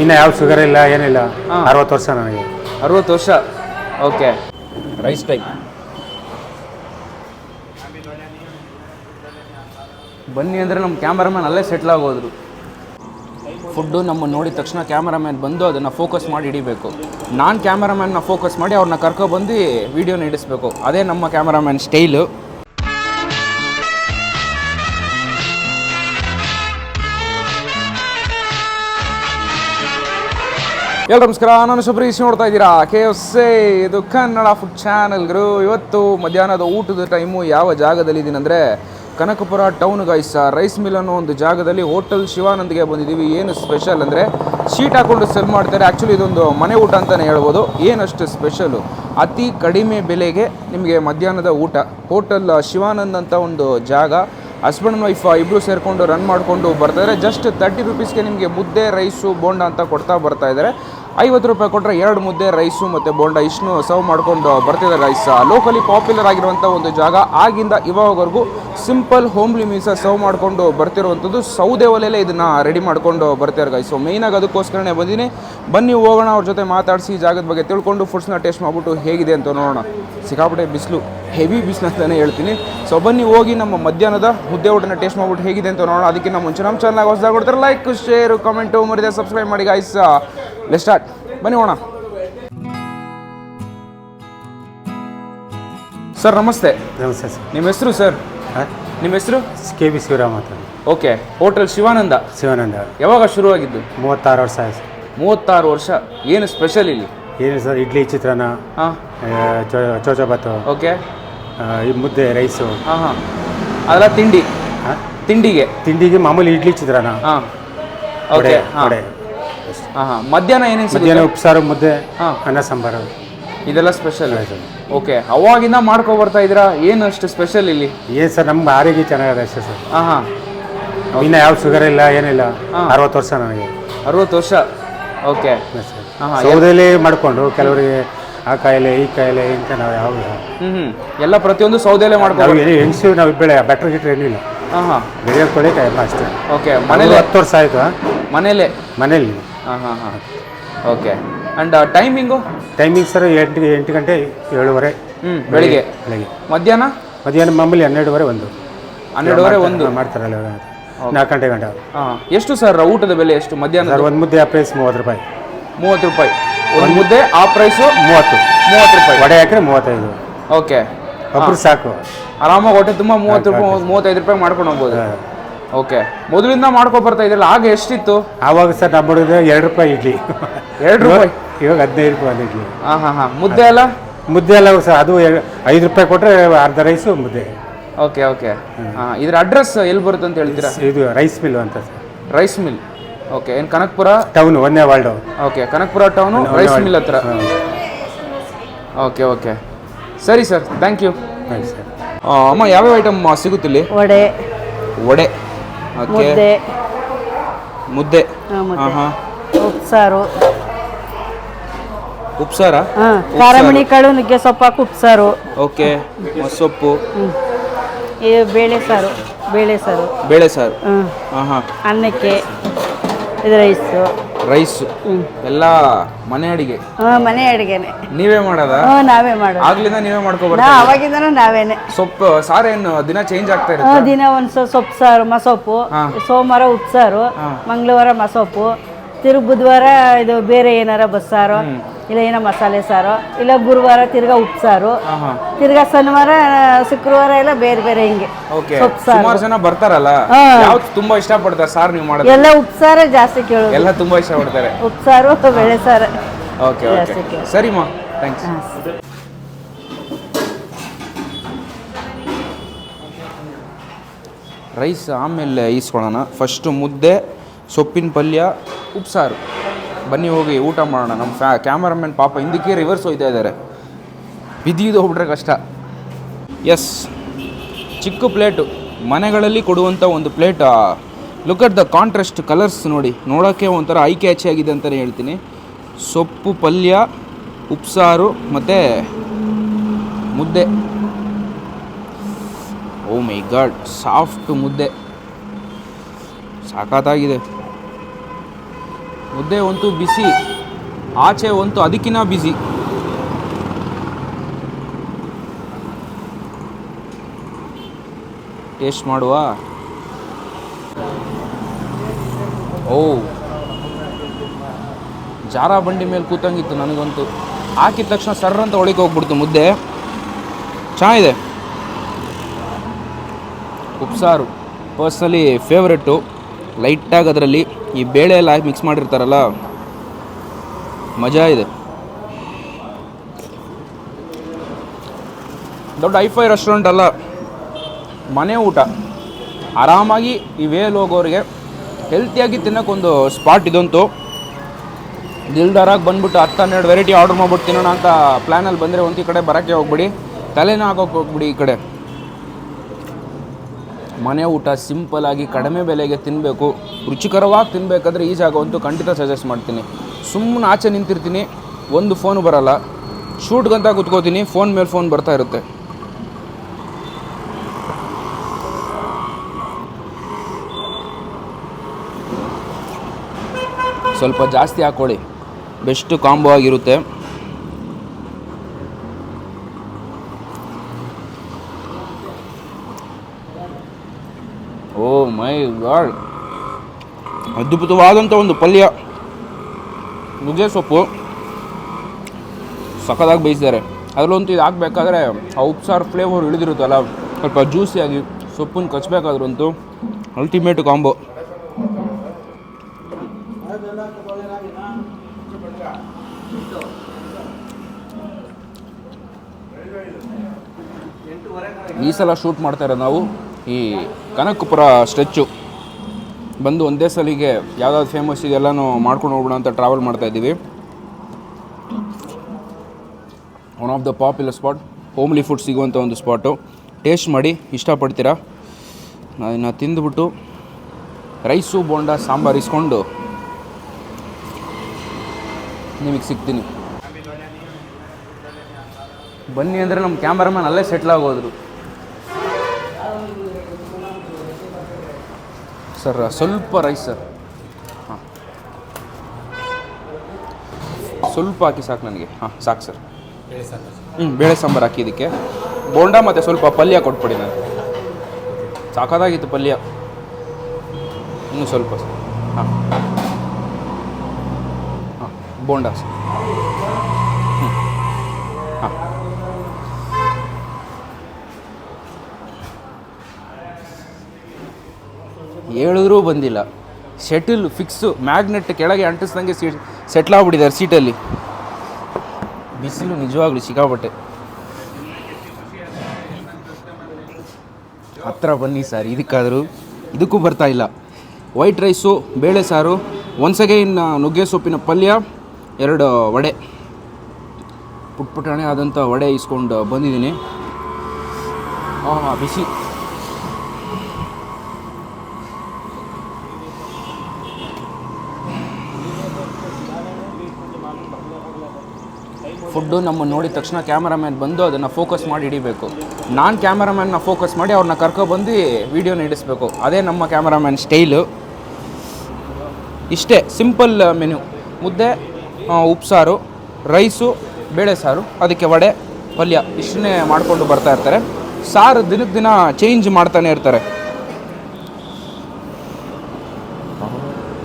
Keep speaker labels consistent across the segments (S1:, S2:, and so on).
S1: ಇನ್ನು ಯಾವ ಶುಗರ್ ಇಲ್ಲ ಏನಿಲ್ಲ.
S2: ಹಾ.
S1: ಅರವತ್ತು ವರ್ಷ ನನಗೆ.
S2: ಅರವತ್ತು ವರ್ಷ. ಓಕೆ ರೈಸ್ ಟೈಪ್ ಬನ್ನಿ ಅಂದರೆ ನಮ್ಮ ಕ್ಯಾಮ್ರಾಮ್ಯಾನ್ ಅಲ್ಲೇ ಸೆಟ್ಲ್ ಆಗೋದ್ರು. ಫುಡ್ಡು ನಮ್ಮ ನೋಡಿದ ತಕ್ಷಣ ಕ್ಯಾಮ್ರಾಮ್ಯಾನ್ ಬಂದು ಅದನ್ನು ಫೋಕಸ್ ಮಾಡಿ ಹಿಡಿಬೇಕು. ನಾನು ಕ್ಯಾಮ್ರಾಮ್ಯಾನ್ನ ಫೋಕಸ್ ಮಾಡಿ ಅವ್ರನ್ನ ಕರ್ಕೊಬಂದು ವಿಡಿಯೋನ ಹಿಡಿಸ್ಬೇಕು. ಅದೇ ನಮ್ಮ ಕ್ಯಾಮ್ರಾಮ್ಯಾನ್ ಸ್ಟೈಲು ಎಲ್ಲ ನಮಸ್ಕಾರ ನಾನು ಶಬರೀಶ್ ನೋಡ್ತಾ ಇದ್ದೀರಾ? ಕೆ ಎಫ್ ಸಿ ಇದು ಕನ್ನಡ ಫುಡ್ ಗುರು. ಇವತ್ತು ಮಧ್ಯಾಹ್ನದ ಊಟದ ಟೈಮು ಯಾವ ಜಾಗದಲ್ಲಿ ಅಂದರೆ Kanakapura town guys rice mill ಅನ್ನೋ ಒಂದು ಜಾಗದಲ್ಲಿ ಹೋಟೆಲ್ ಶಿವಾನಂದ್ಗೆ ಬಂದಿದ್ದೀವಿ. ಏನು ಸ್ಪೆಷಲ್ ಅಂದರೆ ಶೀಟ್ ಹಾಕೊಂಡು ಸೆಲ್ ಮಾಡ್ತಾರೆ. ಆ್ಯಕ್ಚುಲಿ ಇದೊಂದು ಮನೆ ಊಟ ಅಂತಲೇ ಹೇಳ್ಬೋದು. ಏನಷ್ಟು ಸ್ಪೆಷಲು ಅತಿ ಕಡಿಮೆ ಬೆಲೆಗೆ ನಿಮಗೆ ಮಧ್ಯಾಹ್ನದ ಊಟ. ಹೋಟೆಲ್ ಶಿವಾನಂದ್ ಅಂತ ಒಂದು ಜಾಗ. ಹಸ್ಬೆಂಡ್ ವೈಫ್ ಇಬ್ಬರು ಸೇರಿಕೊಂಡು ರನ್ ಮಾಡಿಕೊಂಡು ಬರ್ತಾಯಿದ್ದಾರೆ ಜಸ್ಟ್ ತರ್ಟಿ ರುಪೀಸ್ಗೆ ನಿಮಗೆ ಮುದ್ದೆ ರೈಸು ಬೋಂಡ ಅಂತ ಕೊಡ್ತಾ ಬರ್ತಾ ಇದ್ದಾರೆ. ಐವತ್ತು ರೂಪಾಯಿ ಕೊಟ್ಟರೆ ಎರಡು ಮುದ್ದೆ ರೈಸು ಮತ್ತು ಬೋಂಡ. ಇಷ್ಟು ಸರ್ವ್ ಮಾಡ್ಕೊಂಡು ಬರ್ತಿದ್ದಾರೆ ರೈಸ್ ಲೋಕಲಿ ಪಾಪ್ಯುಲರ್ ಆಗಿರುವಂಥ ಒಂದು ಜಾಗ. ಆಗಿಂದ ಇವಾಗವರೆಗೂ ಸಿಂಪಲ್ ಹೋಮ್ಲಿ ಮೀಲ್ಸ ಸರ್ವ್ ಮಾಡಿಕೊಂಡು ಬರ್ತಿರುವಂಥದ್ದು ಸೌದೆ ಒಲೆಯಲ್ಲೇ ಇದನ್ನು ರೆಡಿ ಮಾಡ್ಕೊಂಡು ಬರ್ತಾರೆ ಗೈಸ್ ಸೊ ಮೇಯ್ನಾಗಿ ಅದಕ್ಕೋಸ್ಕರನೇ ಬಂದಿನಿ ಬನ್ನಿ, ಹೋಗೋಣ. ಅವ್ರ ಜೊತೆ ಮಾತಾಡಿಸಿ ಜಾಗದ ಬಗ್ಗೆ ತಿಳ್ಕೊಂಡು ಫುಡ್ಸ್ನ ಟೇಸ್ಟ್ ಮಾಡಿಬಿಟ್ಟು ಹೇಗಿದೆ ಅಂತ ನೋಡೋಣ. ಸಿಕ್ಕಾಪಟ್ಟೆ ಬಿಸಿಲು ಹೆವಿ ಬಿಸಿಲು ಅಂತಲೇ ಹೇಳ್ತೀನಿ. ಸೊ ಬನ್ನಿ, ಹೋಗಿ ನಮ್ಮ ಮಧ್ಯಾಹ್ನದ ಮುದ್ದೆ ಊಟನ ಟೇಸ್ಟ್ ಮಾಡ್ಬಿಟ್ಟು ಹೇಗಿದೆ ಅಂತ ನೋಡೋಣ. ಅದಕ್ಕಿಂತ ಮುಂಚೆ ನಮ್ಮ ಚಾನಲ್ಗೆ ಹೊಸದಾಗಿ ಕೊಡ್ತಾರೆ ಲೈಕ್ ಶೇರ್ ಕಮೆಂಟು ಮರಿದೆ ಸಬ್ಸ್ಕ್ರೈಬ್ ಮಾಡಿ ಗಾಯ್ಸ್ ಲೆಟ್ ಸ್ಟಾರ್ಟ್ ಬನ್ನಿ ಹೋಣ ಸರ್ ನಮಸ್ತೆ.
S1: ನಮಸ್ತೆ ಸರ್
S2: ನಿಮ್ಮ ಹೆಸರು ಸರ್ ನಿಮ್ಮ ಹೆಸರು?
S1: ಕೆ ಬಿ ಶಿವರಾಮ್ ಅಂತ.
S2: Okay hotel Shivananda?
S1: ಶಿವಾನಂದ.
S2: ಯಾವಾಗ ಶುರುವಾಗಿದ್ದು?
S1: ಮೂವತ್ತಾರು ವರ್ಷ ಆಯ್ತು ಸರ್
S2: ಮೂವತ್ತಾರು ವರ್ಷ. ಏನು ಸ್ಪೆಷಲ್ ಇಲ್ಲಿ?
S1: ಏನು ಸರ್ ಇಡ್ಲಿ ಚಿತ್ರಾನ್ನ
S2: ಹಾಂ.
S1: ಚೋಚಬಾತು
S2: ಓಕೆ
S1: ಈ ಮುದ್ದೆ ರೈಸು
S2: ಹಾಂ ಹಾಂ. ಅದೆಲ್ಲ ತಿಂಡಿ? ತಿಂಡಿಗೆ?
S1: ತಿಂಡಿಗೆ ಮಾಮೂಲಿ ಇಡ್ಲಿ ಚಿತ್ರಾನ್ನ.
S2: ಹಾಂ.
S1: ವಡೆ
S2: ಓಕೆ ಹಾಂ.
S1: ವಡೆ.
S2: ಹಾಂ ಹಾಂ. ಮಧ್ಯಾಹ್ನ ಏನೇನು
S1: ಮಧ್ಯಾಹ್ನ ಉಪ್ಸಾರು ಮುದ್ದೆ ಅನ್ನ ಸಾಂಬಾರು.
S2: ಇದೆಲ್ಲ ಸ್ಪೆಷಲ್ ಓಕೆ. ಅವಾಗಿಂದ ಮಾಡ್ಕೊ ಬರ್ತಾ ಇದ್ದೀರಾ? ಏನು ಅಷ್ಟು ಸ್ಪೆಷಲ್ ಇಲ್ಲಿ?
S1: ಏನು ಸರ್ ನಮ್ಗೆ ಆರೋಗ್ಯ ಚೆನ್ನಾಗಿದೆ ಅಷ್ಟೇ ಸರ್.
S2: ಹಾಂ ಹಾಂ.
S1: ಇನ್ನು ಯಾವ ಶುಗರ್ ಇಲ್ಲ ಏನಿಲ್ಲ. ಅರವತ್ತು ವರ್ಷ ನನಗೆ.
S2: ಅರವತ್ತು ವರ್ಷ? ಓಕೆ.
S1: ಸೌದೆಯಲ್ಲಿ ಮಾಡಿಕೊಂಡು ಕೆಲವರಿಗೆ ಆ ಕಾಯಿಲೆ ಈ ಕಾಯಿಲೆ ಅಂತ ನಾವು ಯಾವ
S2: ಹ್ಞೂ ಹ್ಞೂ ಎಲ್ಲ ಪ್ರತಿಯೊಂದು ಸೌದೆಲೆ
S1: ಮಾಡ್ಕೊಂಡು ಹೆಂಗಸು ನಾವು ಬೆಳೆ ಬೆಟ್ರ್ ಗಿಟ್ರ್ ಏನಿಲ್ಲ.
S2: ಹಾಂ ಹಾಂ.
S1: ಬೆಳೆಯೋದು ಕೊಡಿ ಎಲ್ಲ ಅಷ್ಟೇ.
S2: ಓಕೆ.
S1: ಮನೇಲೆ? ಹತ್ತು ವರ್ಷ ಆಯಿತು
S2: ಮನೇಲೆ?
S1: ಮನೇಲಿ.
S2: ಹಾಂ ಹಾಂ ಹಾಂ. Okay and timing
S1: timing sir ಎಂಟು ಎಂಟು ಗಂಟೆ ಏಳುವರೆ
S2: ಹ್ಞೂ ಬೆಳಿಗ್ಗೆ.
S1: ಬೆಳಿಗ್ಗೆ.
S2: ಮಧ್ಯಾಹ್ನ?
S1: ಮಧ್ಯಾಹ್ನ ಮಾಮೂಲಿ ಹನ್ನೆರಡುವರೆ ಒಂದು.
S2: ಹನ್ನೆರಡುವರೆ ಒಂದು.
S1: ಮಾಡ್ತಾರಲ್ಲ. ನಾಲ್ಕು ಗಂಟೆ ಗಂಟೆ
S2: ಹಾಂ ಎಷ್ಟು ಸರ್ ಊಟದ ಬೆಲೆ ಎಷ್ಟು ಮಧ್ಯಾಹ್ನ
S1: ಸರ್ ಒಂದು ಮುದ್ದೆ ಆ ಪ್ರೈಸ್ ಮೂವತ್ತು ರೂಪಾಯಿ.
S2: ಮೂವತ್ತು ರೂಪಾಯಿ. ಒಂದು ಮುದ್ದೆ ಆ ಪ್ರೈಸು
S1: ಮೂವತ್ತು.
S2: ಮೂವತ್ತು ರೂಪಾಯಿ.
S1: ವಡೆ ಹಾಕಿದ್ರೆ ಮೂವತ್ತೈದು.
S2: ಓಕೆ
S1: ಒಬ್ಬರು ಸಾಕು.
S2: ಆರಾಮಾಗಿ ಹೊಟ್ಟೆ ತುಂಬ ಮೂವತ್ತು ರೂಪಾಯಿ ಮೂವತ್ತೈದು ರೂಪಾಯಿ ಮಾಡ್ಕೊಂಡು ಹೋಗ್ಬೋದು. ಓಕೆ ಮೊದಲಿಂದ ಮಾಡ್ಕೊ ಬರ್ತಾ ಇದ್ರಲ್ಲ ಆಗ ಎಷ್ಟಿತ್ತು?
S1: ಆವಾಗ ಸರ್ ನಮ್ಮ ಹುಡುಗ ಎರಡು ರೂಪಾಯಿ ಇಡ್ಲಿ.
S2: ಎರಡು ರೂಪಾಯಿ?
S1: ಇವಾಗ ಹದಿನೈದು ರೂಪಾಯಿ ಒಂದು ಇಡ್ಲಿ.
S2: ಹಾಂ ಹಾಂ ಹಾಂ. ಮುದ್ದೆ ಅಲ್ಲ
S1: ಮುದ್ದೆ ಎಲ್ಲ ಸರ್ ಅದು ಎ- ಐದು ರೂಪಾಯಿ ಕೊಟ್ಟರೆ ಅರ್ಧ ರೈಸು ಮುದ್ದೆ.
S2: ಓಕೆ ಓಕೆ ಹಾಂ. ಇದ್ರ ಅಡ್ರೆಸ್ ಎಲ್ಲಿ ಬರುತ್ತೆ ಅಂತ ಹೇಳ್ತೀರಾ?
S1: ಇದು ರೈಸ್ ಮಿಲ್ ಅಂತ ಸರ್.
S2: ರೈಸ್ ಮಿಲ್ ಓಕೆ ಏನು ಕನಕಪುರ?
S1: ಟೌನ್ ಒಂದೇ ವಾಲ್ಡ್
S2: okay Kanakapura town rice mill ಹತ್ರ. ಓಕೆ ಓಕೆ ಸರಿ ಸರ್ ಥ್ಯಾಂಕ್ ಯು
S1: ಸರ್
S2: ಅಮ್ಮ ಯಾವ್ಯಾವ ಐಟಮ್ ಸಿಗುತ್ತಿಲ್ಲಿ?
S3: ವಡೆ.
S2: ವಡೆ.
S3: ಮುದ್ದೆ.
S2: ಮುದ್ದೆ.
S3: ಉಪ್ಸಾರು.
S2: ಉಪ್ಸಾರ?
S3: ಕಾರಮಣಿ ಕಾಳು ನುಗ್ಗೆ ಸೊಪ್ಪು ಹಾಕಿ ಉಪ್ಸಾರು.
S2: ಓಕೆ. ಸೊಪ್ಪು
S3: ಬೇಳೆ ಸಾರು ಬೇಳೆ ಸಾರು.
S2: ಬೇಳೆ ಸಾರು.
S3: ಹ್ಮ್.
S2: ಹಾಂ ಹಾಂ
S3: ಅನ್ನಕ್ಕೆ ಇದು ರೈಸು
S2: ರೈಸ್. ಎಲ್ಲ ಮನೆ ಅಡಿಗೆ.
S3: ಮನೆ ಅಡುಗೆನೆ.
S2: ನೀವೇ ಮಾಡೋದಾ?
S3: ಹ್ಞೂ ನಾವೇ ಮಾಡೋದು.
S2: ಆಗ್ಲಿಂದ ನೀವೇ
S3: ನಾ ಅವಾಗಿಂದನೂ ನಾವೇನೆ.
S2: ಸೊಪ್ಪು ಸಾರೇನು ದಿನ ಚೇಂಜ್ ಆಗ್ತಾ
S3: ಇರೋ
S2: ಇರುತ್ತೆ
S3: ದಿನ ಒಂದು ಸೊಪ್ಪು ಸಾರು ಮಸೊಪ್ಪು ಸೋಮವಾರ ಉಪ್ಸಾರು. ಮಂಗಳವಾರ ಮಸೊಪ್ಪು ತಿರುಗ ಬುಧವಾರ ಇದು ಬೇರೆ ಏನಾರ ಬಸ್ಸಾರು. ಇಲ್ಲ ಏನೋ ಮಸಾಲೆ ಸಾರು ಇಲ್ಲ ಗುರುವಾರ ತಿರ್ಗಾ ಉಪ್ಸಾರು ತಿರ್ಗ ಶನಿವಾರ ಶುಕ್ರವಾರ ಎಲ್ಲ ಬೇರೆ ಬೇರೆ ಹಿಂಗೆ.
S2: ಓಕೆ.
S3: ಸೊಪ್ಪು ಸಾರು.
S2: ಸುಮಾರು ಜನ ಬರ್ತಾರಲ್ಲ. ಯಾವ್ದು ತುಂಬಾ ಇಷ್ಟಪಡ್ತಾರೆ ಸಾರ್ ನೀವು ಮಾಡೋದು
S3: ಎಲ್ಲ ಉಪ್ಸಾರ ಜಾಸ್ತಿ ಕೇಳೋದು.
S2: ಎಲ್ಲ ತುಂಬಾ ಇಷ್ಟಪಡ್ತಾರೆ.
S3: ಉಪ್ಸಾರು ಬೆಳೆ ಸಾರು.
S2: Okay okay. ಸರಿಮಾ ಥ್ಯಾಂಕ್ಸ್ ರೈಸ್ ಆಮೇಲೆ ಈಸ್ಕೊಳ್ಳೋಣ. ಫಸ್ಟು ಮುದ್ದೆ ಸೊಪ್ಪಿನ ಪಲ್ಯ ಉಪ್ಸಾರು ಬನ್ನಿ ಹೋಗಿ ಊಟ ಮಾಡೋಣ. ನಮ್ಮ ಫ್ಯಾ, ಕ್ಯಾಮರಾಮನ್ ಪಾಪ ಹಿಂದಕ್ಕೆ ರಿವರ್ಸ್ ಹೋಯ್ತಾ ಇದ್ದಾರೆ. ಬಿದ್ದಿದ್ದು ಹೋಗ್ಬಿಟ್ರೆ ಕಷ್ಟ. ಎಸ್ ಚಿಕ್ಕ ಪ್ಲೇಟು. ಮನೆಗಳಲ್ಲಿ ಕೊಡುವಂಥ ಒಂದು plate look at the contrast colours ನೋಡಿ. ನೋಡೋಕ್ಕೆ ಒಂಥರ ಐ ಕ್ಯಾಚಿ ಆಗಿದೆ ಅಂತಲೇ ಹೇಳ್ತೀನಿ. ಸೊಪ್ಪು, ಪಲ್ಯ, ಉಪ್ಸಾರು, ಮತ್ತು ಮುದ್ದೆ. ಓ ಮೈ ಗಾಡ್ ಸಾಫ್ಟ್ ಮುದ್ದೆ. ಸಾಕಾತಾಗಿದೆ. ಮುದ್ದೆ ಒಂತೂ ಬಿಸಿ, ಆಚೆ ಒಂತೂ ಅದಕ್ಕಿನ್ನ ಬಿಸಿ. ಟೇಸ್ಟ್ ಮಾಡುವ? ಓ, ಜಾರ ಬಂಡಿ ಮೇಲೆ ಕೂತಂಗಿತ್ತು ನನಗಂತೂ. ಹಾಕಿದ ತಕ್ಷಣ ಸರ್ರ ಅಂತ ಒಳಗೆ ಹೋಗ್ಬಿಡ್ತು ಮುದ್ದೆ. ಚೆನ್ನಾಗಿದೆ. ಉಪ್ಸಾರು, ಪರ್ಸ್ನಲಿ ಫೇವ್ರೆಟ್ಟು ಲೈಟಾಗಿ ಅದರಲ್ಲಿ ಈ ಬೇಳೆ ಎಲ್ಲ ಮಿಕ್ಸ್ ಮಾಡಿರ್ತಾರಲ್ಲ, ಮಜಾ ಇದೆ. ದೊಡ್ಡ ಐಫೈ ರೆಸ್ಟೋರೆಂಟ್ ಅಲ್ಲ, ಮನೆ ಊಟ. ಆರಾಮಾಗಿ ಈ ವೇಲ್ ಹೋಗೋರಿಗೆ ಹೆಲ್ತಿಯಾಗಿ ತಿನ್ನೋಕ್ಕೊಂದು ಸ್ಪಾಟ್ ಇದಂತು. ದಿಲ್ದಾರಾಗಿ ಬಂದ್ಬಿಟ್ಟು ಹತ್ತು ಹನ್ನೆರಡು ವೆರೈಟಿ ಆರ್ಡರ್ ಮಾಡ್ಬಿಟ್ಟು ತಿನ್ನೋಣ ಅಂತ ಪ್ಲ್ಯಾನಲ್ಲಿ ಬಂದರೆ ಒಂದು ಈ ಕಡೆ ಬರೋಕ್ಕೆ ಹೋಗ್ಬಿಡಿ ತಲೆನೇ ಹಾಕೋಕೆ ಹೋಗ್ಬಿಡಿ ಈ ಕಡೆ. ಮನೆ ಊಟ ಸಿಂಪಲ್ ಆಗಿ ಕಡಿಮೆ ಬೆಲೆಗೆ ತಿನ್ನಬೇಕು ರುಚಿಕರವಾಗಿ ತಿನ್ನಬೇಕಾದ್ರೆ ಈ ಜಾಗವಂತೂ ಖಂಡಿತ ಸಜೆಸ್ಟ್ ಮಾಡ್ತೀನಿ. ಸುಮ್ಮನೆ ಆಚೆ ನಿಂತಿರ್ತೀನಿ, ಒಂದು ಫೋನು ಬರಲ್ಲ. ಶೂಟ್ಗಂತ ಕುತ್ಕೋತೀನಿ ಫೋನ್ ಮೇಲೆ ಫೋನ್ ಬರ್ತಾ ಇರುತ್ತೆ. ಸ್ವಲ್ಪ ಜಾಸ್ತಿ ಹಾಕ್ಕೊಳ್ಳಿ ಬೆಸ್ಟ್ ಕಾಂಬೋ ಆಗಿರುತ್ತೆ ಓ ಮೈ ಗಾಡ್. ಅದ್ಭುತವಾದಂಥ ಒಂದು ಪಲ್ಯ. ನುಗ್ಗೆ ಸೊಪ್ಪು. ಸಖತ್ತಾಗಿ ಬೇಯಿಸಿದ್ದಾರೆ. ಅದರಲ್ಲಂತೂ ಇದು ಹಾಕ್ಬೇಕಾದ್ರೆ ಆ ಉಪ್ಸಾರು ಫ್ಲೇವರ್ ಇಳಿದಿರುತ್ತಲ್ಲ ಸ್ವಲ್ಪ ಜ್ಯೂಸಿಯಾಗಿ ಸೊಪ್ಪನ್ನು ಕಚ್ಚಬೇಕಾದ್ರಂತೂ ಅಲ್ಟಿಮೇಟ್ ಕಾಂಬೋ ಈ ಸಲ ಶೂಟ್ ಮಾಡ್ತಾರೆ ನಾವು. ಈ ಕನಕಪುರ ಸ್ಟ್ರೆಚ್ಚು ಬಂದು ಒಂದೇ ಸಲಿಗೆ ಯಾವ್ದಾದ್ರು ಫೇಮಸ್ ಇದೆಲ್ಲಾನು ಮಾಡ್ಕೊಂಡು ಹೋಗ್ಬಿಡ ಅಂತ ಟ್ರಾವೆಲ್ ಮಾಡ್ತಾ ಇದ್ದೀವಿ. One of the popular spot homely food ಸಿಗುವಂಥ ಒಂದು ಸ್ಪಾಟು ಟೇಸ್ಟ್ ಮಾಡಿ, ಇಷ್ಟಪಡ್ತೀರಾ? ಅದನ್ನು ತಿಂದುಬಿಟ್ಟು ರೈಸು ಬೋಂಡ, ಸಾಂಬಾರು ಇಸ್ಕೊಂಡು ನಿಮಗೆ ಸಿಗ್ತೀನಿ. ಬನ್ನಿ ಅಂದರೆ ನಮ್ಮ ಕ್ಯಾಮ್ರಾಮನ್ ಅಲ್ಲೇ ಸೆಟ್ಲ್ ಆಗೋದ್ರು. ಸರ್ ಸ್ವಲ್ಪ ರೈಸ್ ಸರ್. ಹಾಂ. ಸ್ವಲ್ಪ ಹಾಕಿ ಸಾಕು ನನಗೆ. ಹಾಂ ಸಾಕು ಸರ್. ಹ್ಞೂ ಬೇಳೆ ಸಾಂಬಾರು ಹಾಕಿ ಇದಕ್ಕೆ. ಬೋಂಡ ಮತ್ತು ಸ್ವಲ್ಪ ಪಲ್ಯ ಕೊಟ್ಬಿಡಿ ನಾನು ಸಾಕಾದಾಗಿತ್ತು ಪಲ್ಯ. ಇನ್ನೂ ಸ್ವಲ್ಪ ಸರ್. ಹಾಂ. ಹಾಂ ಬೋಂಡ ಸರ್. ಹೇಳಿದ್ರೂ ಬಂದಿಲ್ಲ. ಶೆಟಿಲ್ ಫಿಕ್ಸು ಮ್ಯಾಗ್ನೆಟ್ ಕೆಳಗೆ ಅಂಟಿಸ್ದಂಗೆ ಸೀಟ್ ಸೆಟ್ಲ್ ಆಗ್ಬಿಟ್ಟಿದ್ದಾರೆ ಸೀಟಲ್ಲಿ ಬಿಸಿಲು ನಿಜವಾಗ್ಲೂ ಸಿಕ್ಕಾಪಟ್ಟೆ. ಹತ್ರ ಬನ್ನಿ ಸರ್, ಇದಕ್ಕಾದರೂ. ಇದಕ್ಕೂ ಬರ್ತಾ ಇಲ್ಲ. ವೈಟ್ ರೈಸು ಬೇಳೆ ಸಾರು ಒನ್ಸ್ ಅಗೈನ್ ನುಗ್ಗೆ ಸೊಪ್ಪಿನ ಪಲ್ಯ, ಎರಡು ವಡೆ. ಪುಟ್ಪುಟಾಣೆ ಆದಂಥ ವಡೆ ಇಸ್ಕೊಂಡು ಬಂದಿದ್ದೀನಿ. ಹಾಂ ಬಿಸಿ. ಫುಡ್ಡು ನಮ್ಮ ನೋಡಿದ ತಕ್ಷಣ ಕ್ಯಾಮರಾಮ್ಯಾನ್ ಬಂದು ಅದನ್ನು ಫೋಕಸ್ ಮಾಡಿ ಹಿಡಿಬೇಕು. ನಾನು ಕ್ಯಾಮರಾಮ್ಯಾನ್ನ ಫೋಕಸ್ ಮಾಡಿ ಅವ್ರನ್ನ ಕರ್ಕೊಬಂದು ವೀಡಿಯೋನ ಹಿಡಿಸ್ಬೇಕು. ಅದೇ ನಮ್ಮ ಕ್ಯಾಮರಾಮ್ಯಾನ್ ಸ್ಟೈಲು. ಇಷ್ಟೇ ಸಿಂಪಲ್ ಮೆನು ಮುದ್ದೆ ಉಪ್ಸಾರು, ರೈಸು ಬೇಳೆ ಸಾರು ಅದಕ್ಕೆ ವಡೆ, ಪಲ್ಯ, ಇಷ್ಟನ್ನೇ ಮಾಡಿಕೊಂಡು ಬರ್ತಾ ಇರ್ತಾರೆ. ಸಾರು ದಿನಕ್ಕೆ ದಿನ ಚೇಂಜ್ ಮಾಡ್ತಾನೆ ಇರ್ತಾರೆ.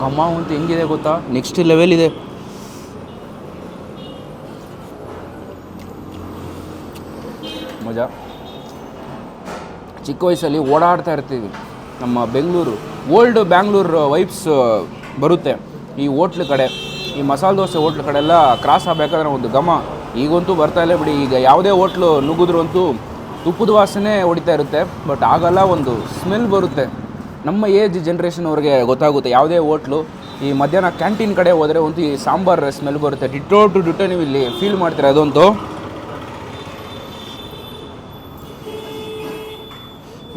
S2: ಅಮೌಂಟ್ ಹೆಂಗಿದೆ ಗೊತ್ತಾ? ನೆಕ್ಸ್ಟ್ ಲೆವೆಲ್ ಇದೆ. ಮಜಾ. ಚಿಕ್ಕ ವಯಸ್ಸಲ್ಲಿ ಓಡಾಡ್ತಾ ಇರ್ತೀವಿ. ನಮ್ಮ ಬೆಂಗಳೂರು, ಓಲ್ಡ್ ಬ್ಯಾಂಗ್ಳೂರು ವೈಬ್ಸ್ ಬರುತ್ತೆ. ಈ ಹೋಟ್ಲ್ ಕಡೆ, ಈ ಮಸಾಲೆ ದೋಸೆ ಹೋಟ್ಲ್ ಕಡೆ ಎಲ್ಲ ಕ್ರಾಸ್ ಆಗಬೇಕಾದ್ರೆ ಒಂದು ಘಮ ಈಗಂತೂ ಬರ್ತಾ ಇಲ್ಲ ಬಿಡಿ, ಈಗ ಯಾವುದೇ ಹೋಟ್ಲು ನುಗ್ಗಿದ್ರು ಅಂತೂ ತುಪ್ಪದ ವಾಸನೆ ಹೊಡಿತಾ ಇರುತ್ತೆ. ಬಟ್ ಆಗಲ್ಲ, ಒಂದು ಸ್ಮೆಲ್ ಬರುತ್ತೆ. ನಮ್ಮ ಏಜ್ ಜನ್ರೇಷನ್ ಅವ್ರಿಗೆ ಗೊತ್ತಾಗುತ್ತೆ, ಯಾವುದೇ ಹೋಟ್ಲು, ಈ ಮಧ್ಯಾಹ್ನ ಕ್ಯಾಂಟೀನ್ ಕಡೆ ಹೋದರೆ ಒಂದು ಈ ಸಾಂಬಾರ್ ಸ್ಮೆಲ್ ಬರುತ್ತೆ. ಡಿಟೋ ಟು ಡಿಟೋ ನೀವು ಇಲ್ಲಿ ಫೀಲ್ ಮಾಡ್ತೀರ ಅದಂತೂ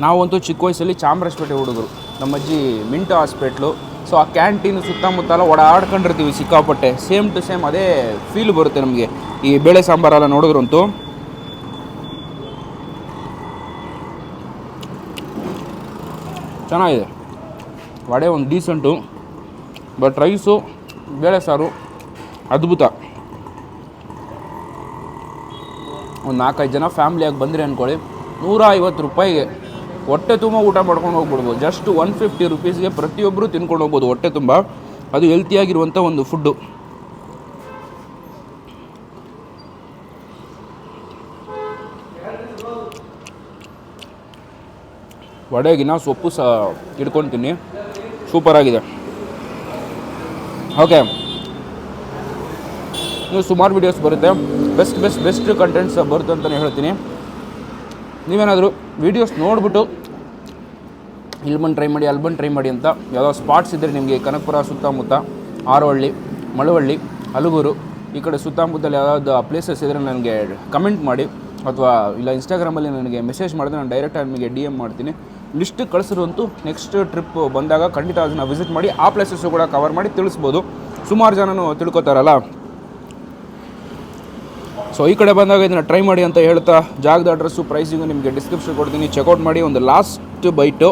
S2: ನಾವಂತೂ ಚಿಕ್ಕ ವಯಸ್ಸಲ್ಲಿ ಚಾಮರಾಜಪೇಟೆ ಹುಡುಗರು. ನಮ್ಮ ಅಜ್ಜಿ ಮಿಂಟೋ ಹಾಸ್ಪಿಟ್ಲು. ಸೊ ಆ ಕ್ಯಾಂಟೀನ್ ಸುತ್ತಮುತ್ತಲ ಓಡಾಡ್ಕೊಂಡಿರ್ತೀವಿ ಸಿಕ್ಕಾಪಟ್ಟೆ. ಸೇಮ್ ಟು ಸೇಮ್ ಅದೇ ಫೀಲ್ ಬರುತ್ತೆ ನಮಗೆ. ಈ ಬೇಳೆ ಸಾಂಬಾರೆಲ್ಲ ನೋಡಿದ್ರಂತೂ. ಚೆನ್ನಾಗಿದೆ. ವಡೆ ಒಂದು ಡೀಸೆಂಟು ಬಟ್ ರೈಸು ಬೇಳೆ ಸಾರು, ಅದ್ಭುತ. ಒಂದು ನಾಲ್ಕೈದು ಜನ ಫ್ಯಾಮ್ಲಿಯಾಗಿ ಬಂದರೆ ಅಂದ್ಕೊಳ್ಳಿ ನೂರ ಐವತ್ತು ರೂಪಾಯಿಗೆ ಹೊಟ್ಟೆ ತುಂಬ ಊಟ ಮಾಡ್ಕೊಂಡು ಹೋಗ್ಬಿಡ್ಬೋದು. ಜಸ್ಟ್ ಒನ್ ಫಿಫ್ಟಿ ರುಪೀಸ್ಗೆ ಪ್ರತಿಯೊಬ್ಬರು ತಿನ್ಕೊಂಡು ಹೋಗ್ಬೋದು ಹೊಟ್ಟೆ ತುಂಬ. ಅದು ಹೆಲ್ತಿಯಾಗಿರುವಂಥ ಒಂದು ಫುಡ್ಡು ವಡೆಗಿನ ಸೊಪ್ಪು ಸಹ ಇಟ್ಕೊತೀನಿ. ಸೂಪರಾಗಿದೆ ಓಕೆ ಸುಮಾರು ವೀಡಿಯೋಸ್ ಬರುತ್ತೆ. ಬೆಸ್ಟ್ ಬೆಸ್ಟ್ ಬೆಸ್ಟ್ ಕಂಟೆಂಟ್ಸ್ ಬರುತ್ತೆ ಅಂತಲೇ ಹೇಳ್ತೀನಿ. ನೀವೇನಾದರೂ ವೀಡಿಯೋಸ್ ನೋಡಿಬಿಟ್ಟು ಇಲ್ಲಿ ಬಂದು ಟ್ರೈ ಮಾಡಿ, ಅಲ್ಲಿ ಬಂದು ಟ್ರೈ ಮಾಡಿ ಅಂತ ಯಾವುದೋ ಸ್ಪಾಟ್ಸ್ ಇದ್ದರೆ ನಿಮಗೆ ಕನಕಪುರ, ಸುತ್ತಮುತ್ತ ಆರೋಹಳ್ಳಿ ಮಳವಳ್ಳಿ ಹಲಗೂರು ಈ ಕಡೆ ಸುತ್ತಮುತ್ತಲ್ಲಿ ಯಾವುದಾದ್ರು ಪ್ಲೇಸಸ್ ಇದ್ದರೆ ನನಗೆ ಕಮೆಂಟ್ ಮಾಡಿ ಅಥವಾ ಇಲ್ಲ ಇನ್ಸ್ಟಾಗ್ರಾಮಲ್ಲಿ ನನಗೆ ಮೆಸೇಜ್ ಮಾಡಿದ್ರೆ ನಾನು ಡೈರೆಕ್ಟಾಗಿ ನಿಮಗೆ ಡಿ ಎಂ ಮಾಡ್ತೀನಿ. ಲಿಸ್ಟ್ ಕಳಿಸಿರುವಂತೂ ನೆಕ್ಸ್ಟ್ ಟ್ರಿಪ್ ಬಂದಾಗ ಖಂಡಿತ ಅದನ್ನು ವಿಸಿಟ್ ಮಾಡಿ, ಆ ಪ್ಲೇಸಸ್ಸು ಕೂಡ ಕವರ್ ಮಾಡಿ ತಿಳಿಸ್ಬೋದು. ಸುಮಾರು ಜನನೂ ತಿಳ್ಕೊತಾರಲ್ಲ? ಸೊ ಈ ಕಡೆ ಬಂದಾಗ ಇದನ್ನು ಟ್ರೈ ಮಾಡಿ ಅಂತ ಹೇಳ್ತಾ, ಜಾಗದ ಅಡ್ರೆಸ್ಸು ಪ್ರೈಸಿಂಗು ನಿಮಗೆ ಡಿಸ್ಕ್ರಿಪ್ಷನ್ ಕೊಡ್ತೀನಿ. ಚೆಕ್ಔಟ್ ಮಾಡಿ ಒಂದು ಲಾಸ್ಟ್ ಬೈಟು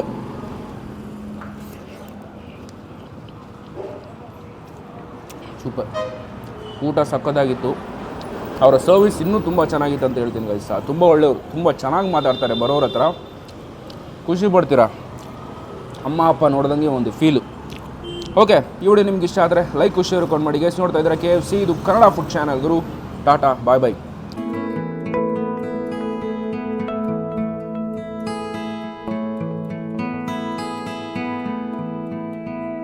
S2: ಸೂಪರ್ ಊಟ ಸಕ್ಕದಾಗಿತ್ತು. ಅವರ ಸರ್ವಿಸ್ ಇನ್ನೂ ತುಂಬ ಚೆನ್ನಾಗಿತ್ತು ಅಂತ ಹೇಳ್ತೀನಿ ಗೈಸ ತುಂಬ ಒಳ್ಳೆಯವರು. ತುಂಬ ಚೆನ್ನಾಗಿ ಮಾತಾಡ್ತಾರೆ ಬರೋರ ಹತ್ರ. ಖುಷಿ ಪಡ್ತೀರಾ? ಅಮ್ಮ, ಅಪ್ಪ ನೋಡ್ದಂಗೆ ಒಂದು ಫೀಲು ಓಕೆ ಈ ವಿಡಿಯೋ ನಿಮ್ಗೆ ಇಷ್ಟ ಆದರೆ ಲೈಕ್ ಖುಷಿ ಇರ್ಕೊಂಡು ಮಾಡಿ. ಗೈಸ್ ನೋಡ್ತಾ ಇದ್ದಾರೆ ಕೆ ಎಫ್ ಸಿ ಇದು ಕನ್ನಡ ಫುಡ್ ಚಾನಲ್ ಗುರು. Tata bye bye